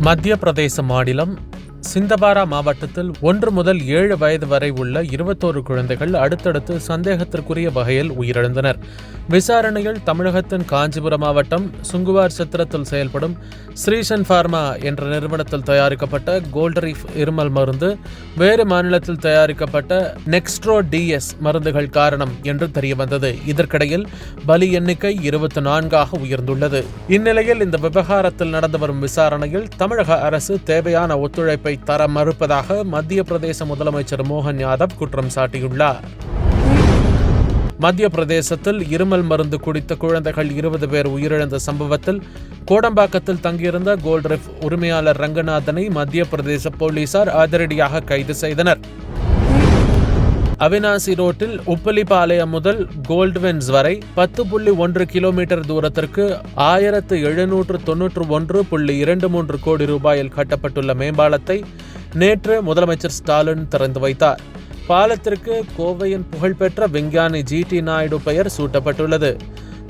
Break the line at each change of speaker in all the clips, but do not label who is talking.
மத்திய பிரதேச மாநிலம் சிந்தபாரா மாவட்டத்தில் ஒன்று முதல் ஏழு வயது வரை உள்ள இருபத்தோரு குழந்தைகள் அடுத்தடுத்து சந்தேகத்திற்குரிய வகையில் உயிரிழந்தனர். விசாரணையில் தமிழகத்தின் காஞ்சிபுரம் மாவட்டம் சுங்குவார் சத்திரத்தில் செயல்படும் ஸ்ரீசன் ஃபார்மா என்ற நிறுவனத்தில் தயாரிக்கப்பட்ட கோல்டரீஃப் இருமல் மருந்து வேறு மாநிலத்தில் தயாரிக்கப்பட்ட நெக்ஸ்ட்ரோ டிஎஸ் மருந்துகள் காரணம் என்று தெரியவந்தது. இதற்கிடையில் பலி எண்ணிக்கை இருபத்தி நான்காக உயர்ந்துள்ளது. இந்நிலையில் இந்த விவகாரத்தில் நடந்து வரும் விசாரணையில் தமிழக அரசு தேவையான ஒத்துழைப்பை தர மறுப்பதாக மத்திய பிரதேச முதலமைச்சர் மோகன் யாதவ் குற்றம் சாட்டியுள்ளார். மத்திய பிரதேசத்தில் இருமல் மருந்து குடித்த குழந்தைகள் இருபது பேர் உயிரிழந்த சம்பவத்தில் கோடம்பாக்கத்தில் தங்கியிருந்த கோல்ட்ரிஃப் உரிமையாளர் ரங்கநாதனை மத்திய பிரதேச போலீசார் அதிரடியாக கைது செய்தனர். அவினாசி ரோட்டில் உப்பலிபாளையம் முதல் கோல்ட்வென்ஸ் வரை பத்து புள்ளி ஒன்று கிலோமீட்டர் தூரத்திற்கு ஆயிரத்து எழுநூற்று தொன்னூற்று ஒன்று புள்ளி இரண்டு மூன்று கோடி ரூபாயில் கட்டப்பட்டுள்ள மேம்பாலத்தை நேற்று முதலமைச்சர் ஸ்டாலின் திறந்து வைத்தார். பாலத்திற்கு கோவையின் புகழ்பெற்ற விஞ்ஞானி ஜி டி நாயுடு பெயர் சூட்டப்பட்டுள்ளது.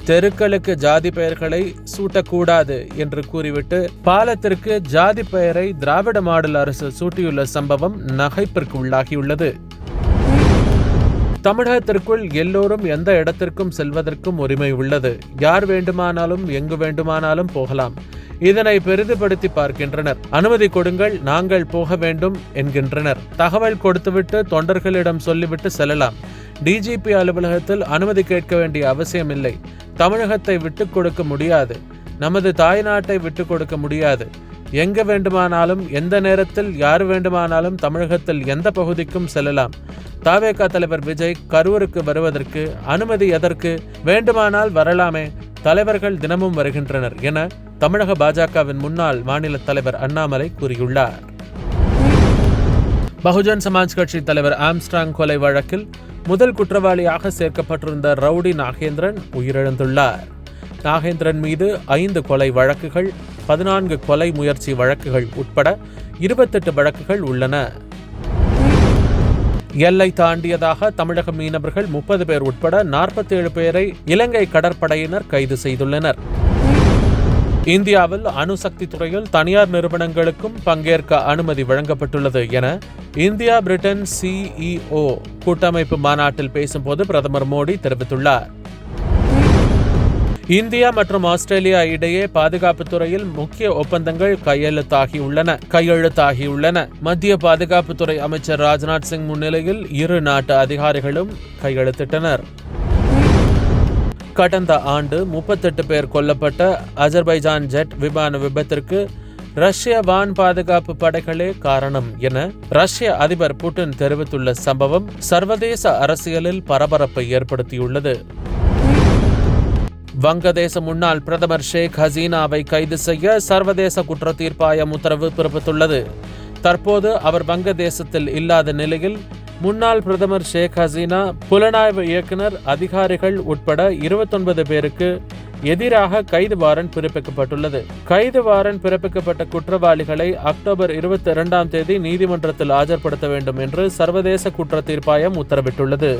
தெருக்களுக்கு ஜாதி பெயர்களை சூட்டக்கூடாது என்று கூறிவிட்டு பாலத்திற்கு ஜாதி பெயரை திராவிட மாடல் அரசு சூட்டியுள்ள சம்பவம் நகைப்பிற்கு உள்ளாகியுள்ளது. தமிழகத்திற்குள் எல்லோரும் எந்த இடத்திற்கும் செல்வதற்கும் உரிமை உள்ளது. யார் வேண்டுமானாலும் எங்கு வேண்டுமானாலும் போகலாம். இதனை பெரிதுபடுத்தி பார்க்கின்றனர். அனுமதி கொடுங்கள் நாங்கள் போக வேண்டும் என்கின்றனர். தகவல் கொடுத்துவிட்டு தொண்டர்களிடம் சொல்லிவிட்டு செல்லலாம். டிஜிபி அலுவலகத்தில் அனுமதி கேட்க வேண்டிய அவசியமில்லை. தமிழகத்தை விட்டுக் கொடுக்க முடியாது. நமது தாய்நாட்டை விட்டுக் கொடுக்க முடியாது. எங்கு வேண்டுமானாலும் எந்த நேரத்தில் யார் வேண்டுமானாலும் தமிழகத்தில் எந்த பகுதிக்கும் செல்லலாம். தாவேகா தலைவர் விஜய் கரூருக்கு வருவதற்கு அனுமதி எதற்கு? வேண்டுமானால் வரலாமே. தலைவர்கள் தினமும் வருகின்றனர் என தமிழக பாஜகவின் முன்னாள் மாநில தலைவர் அண்ணாமலை கூறியுள்ளார். பகுஜன் சமாஜ் கட்சி தலைவர் ஆம்ஸ்ட்ராங் கொலை வழக்கில் முதல் குற்றவாளியாக சேர்க்கப்பட்டிருந்த ரவுடி நாகேந்திரன் உயிரிழந்துள்ளார். நாகேந்திரன் மீது ஐந்து கொலை வழக்குகள் பதினான்கு கொலை முயற்சி வழக்குகள் உட்பட இருபத்தெட்டு வழக்குகள் உள்ளன. எல்லை தாண்டியதாக தமிழக மீனவர்கள் முப்பது பேர் உட்பட நாற்பத்தேழு பேரை இலங்கை கடற்படையினர் கைது செய்துள்ளனர். இந்தியாவில் அணுசக்தி துறையில் தனியார் நிறுவனங்களுக்கும் பங்கேற்க அனுமதி வழங்கப்பட்டுள்ளது என இந்தியா பிரிட்டன் சிஇஓ கூட்டமைப்பு மாநாட்டில் பேசும்போது பிரதமர் மோடி தெரிவித்துள்ளார். இந்தியா மற்றும் ஆஸ்திரேலியா இடையே பாதுகாப்பு துறையில் முக்கிய ஒப்பந்தங்கள் கையெழுத்தாகியுள்ளன. கையெழுத்தாகியுள்ளன. மத்திய பாதுகாப்புத்துறை அமைச்சர் ராஜ்நாத் சிங் முன்னிலையில் இரு நாட்டு அதிகாரிகளும் கையெழுத்திட்டனர். கடந்த ஆண்டு முப்பத்தெட்டு பேர் கொல்லப்பட்ட அஜர்பைஜான் ஜெட் விமான விபத்திற்கு ரஷ்ய வான் பாதுகாப்பு படைகளே காரணம் என ரஷ்ய அதிபர் புட்டின் தெரிவித்துள்ள சம்பவம் சர்வதேச அரசியலில் பரபரப்பை ஏற்படுத்தியுள்ளது. வங்கதேச முன்னாள் பிரதமர் ஷேக் ஹசீனாவை கைது செய்ய சர்வதேச குற்ற தீர்ப்பாயம் உத்தரவு பிறப்பித்துள்ளது. தற்போது அவர் வங்கதேசத்தில் இல்லாத நிலையில் முன்னாள் பிரதமர் ஷேக் ஹசீனா புலனாய்வு இயக்குனர் அதிகாரிகள் உட்பட இருபத்தொன்பது பேருக்கு எதிராக கைது வாரண்ட் பிறப்பிக்கப்பட்டுள்ளது. கைது வாரண்ட் பிறப்பிக்கப்பட்ட குற்றவாளிகளை அக்டோபர் இருபத்தி இரண்டாம் தேதி நீதிமன்றத்தில் ஆஜர்படுத்த வேண்டும் என்று சர்வதேச குற்ற தீர்ப்பாயம் உத்தரவிட்டுள்ளது.